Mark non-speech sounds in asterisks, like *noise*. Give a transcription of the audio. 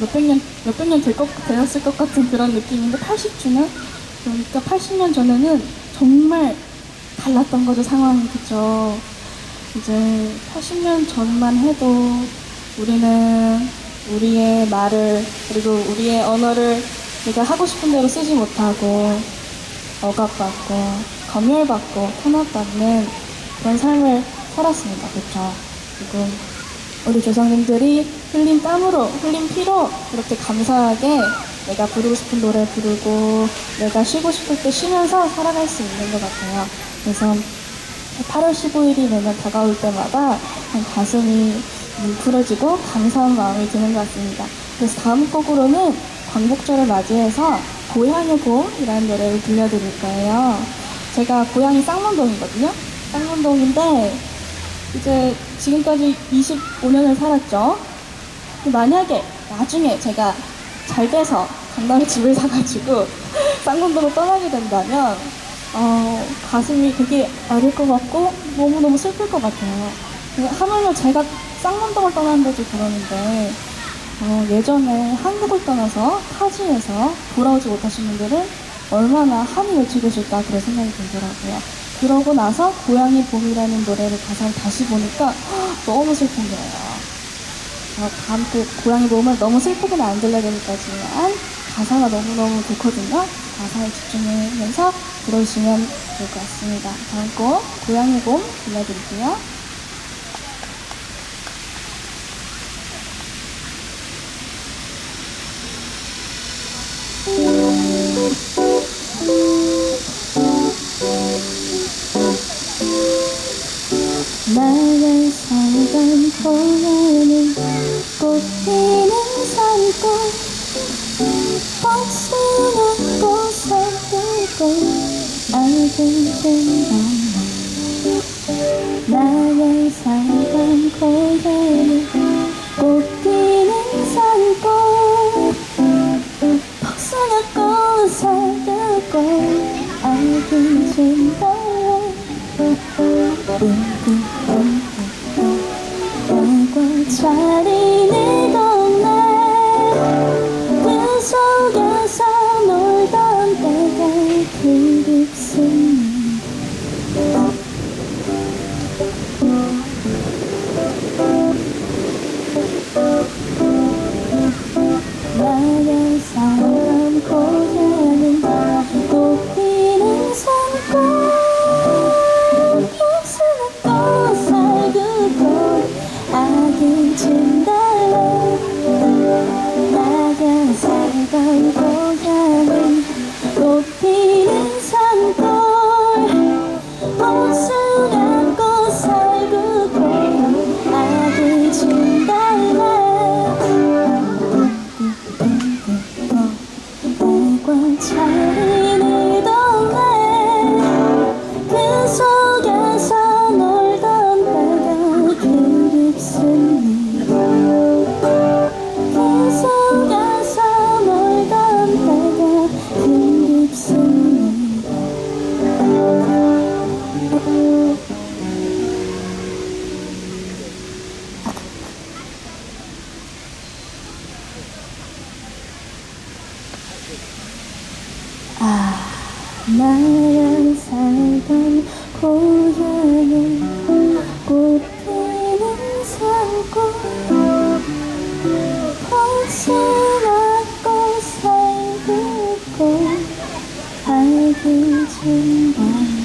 몇백 년, 몇백 년 될 것, 되었을 것 같은 그런 느낌인데 80주년? 그러니까 80년 전에는 정말 달랐던 거죠, 상황이. 그죠? 이제 80년 전만 해도 우리는 우리의 말을, 그리고 우리의 언어를 우리가 하고 싶은 대로 쓰지 못하고 억압받고 검열받고 탄압받는 그런 삶을 살았습니다. 그렇죠? 그리고 우리 조상님들이 흘린 땀으로 흘린 피로 이렇게 감사하게 내가 부르고 싶은 노래 부르고 내가 쉬고 싶을 때 쉬면서 살아갈 수 있는 것 같아요. 그래서 8월 15일이 매년 다가올 때마다 가슴이 뭉클해지고 감사한 마음이 드는 것 같습니다. 그래서 다음 곡으로는 광복절을 맞이해서 고향의 봄이라는 노래를 들려드릴 거예요. 제가 고향이 쌍문동이거든요. 쌍문동인데 이제 지금까지 25년을 살았죠. 만약에 나중에 제가 잘 돼서 강남에 집을 사가지고 *laughs* 쌍문동을 떠나게 된다면 어, 가슴이 되게 아릴 것 같고 너무너무 슬플 것 같아요. 하물며 제가 쌍문동을 떠났는데도 그러는데 어, 예전에 한국을 떠나서 타지에서 돌아오지 못하신 분들은 얼마나 한이 외치고 싶다 그런 생각이 들더라고요. 그러고 나서 고양이 봄이라는 노래를 가사를 다시 보니까 너무 슬픈 거예요. 어, 다음 곡 고양이 봄은 너무 슬프게는 안 들려드릴까지만 가사가 너무너무 좋거든요. 가사에 집중하면서 들어주시면 좋을 것 같습니다. 다음 곡 고양이 봄 들려드릴게요. 살던 고향은 꽃피는 산골 복숭아 꽃을 피고 알게 된다 나를 살던 고향은 꽃피는 산골 복숭아 꽃을 피고 알게 된다 나랑 살던 고향은 꽃피는 산골. 복숭아 꽃을 긋고 알기 진단